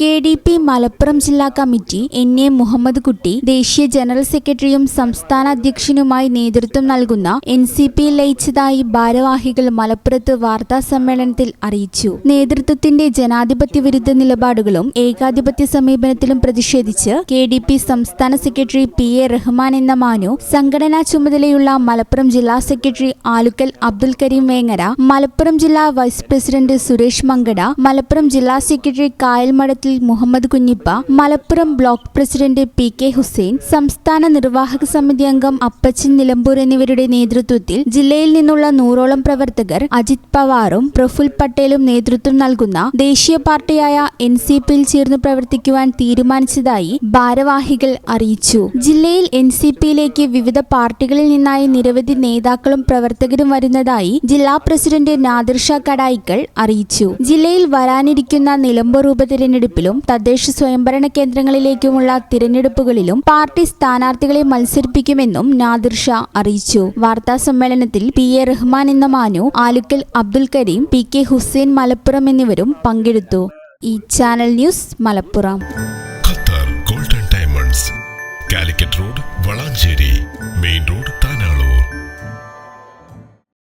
K D P Malappuram ജില്ലാ committee N A Muhammad കുട്ടി ദേശീയ ജനറൽ സെക്രട്ടറിയും സംസ്ഥാന അധ്യക്ഷനുമായി നേതൃത്വം നൽകുന്ന എൻ സി പി ലയിച്ചതായി ഭാരവാഹികൾ മലപ്പുറത്ത് വാർത്താ സമ്മേളനത്തിൽ അറിയിച്ചു. നേതൃത്വത്തിന്റെ ജനാധിപത്യ വിരുദ്ധ നിലപാടുകളും ഏകാധിപത്യ സമീപനത്തിലും പ്രതിഷേധിച്ച് കെ ഡി പി സംസ്ഥാന സെക്രട്ടറി പി എ റഹ്മാൻ എന്ന മാനു സംഘടനാ ചുമതലയുള്ള മലപ്പുറം ജില്ലാ സെക്രട്ടറി ആലുക്കൽ അബ്ദുൽ കരീം വേങ്ങര മലപ്പുറം ജില്ലാ വൈസ് പ്രസിഡന്റ് സുരേഷ് മങ്കട മലപ്പുറം ജില്ലാ secretary Kayalmadathil Muhammad Kunhippa Malappuram block president P K Hussain സംസ്ഥാന നിർവാഹക സമിതി അംഗം അപ്പച്ചൻ നിലമ്പൂർ എന്നിവരുടെ നേതൃത്വത്തിൽ ജില്ലയിൽ നിന്നുള്ള നൂറോളം പ്രവർത്തകർ അജിത് പവാറും പ്രഫുൽ പട്ടേലും നേതൃത്വം നൽകുന്ന ദേശീയ പാർട്ടിയായ എൻ സി പിയിൽ ചേർന്ന് പ്രവർത്തിക്കുവാൻ തീരുമാനിച്ചതായി ഭാരവാഹികൾ അറിയിച്ചു. ജില്ലയിൽ എൻ സി പിയിലേക്ക് വിവിധ പാർട്ടികളിൽ നിന്നായി നിരവധി നേതാക്കളും പ്രവർത്തകരും വരുന്നതായി ജില്ലാ പ്രസിഡന്റ് നാദിർഷ കടായിക്കൽ അറിയിച്ചു. ജില്ലയിൽ വരാനിരിക്കുന്ന നിലമ്പൂർ തെരഞ്ഞെടുപ്പിലും തദ്ദേശ സ്വയംഭരണ കേന്ദ്രങ്ങളിലേക്കുമുള്ള തിരഞ്ഞെടുപ്പുകളിലും പാർട്ടി സ്ഥാനാർത്ഥികളെ മത്സരിപ്പിക്കുമെന്നും നാദിർ ഷാ അറിയിച്ചു. വാർത്താ സമ്മേളനത്തിൽ പി എ റഹ്മാൻ എന്ന മാനു ആലുക്കൽ അബ്ദുൽ കരീം പി കെ ഹുസൈൻ മലപ്പുറം എന്നിവരും പങ്കെടുത്തു. ഈ channel news Malappuram. Qatar golden diamonds Calicut road Valanchery main road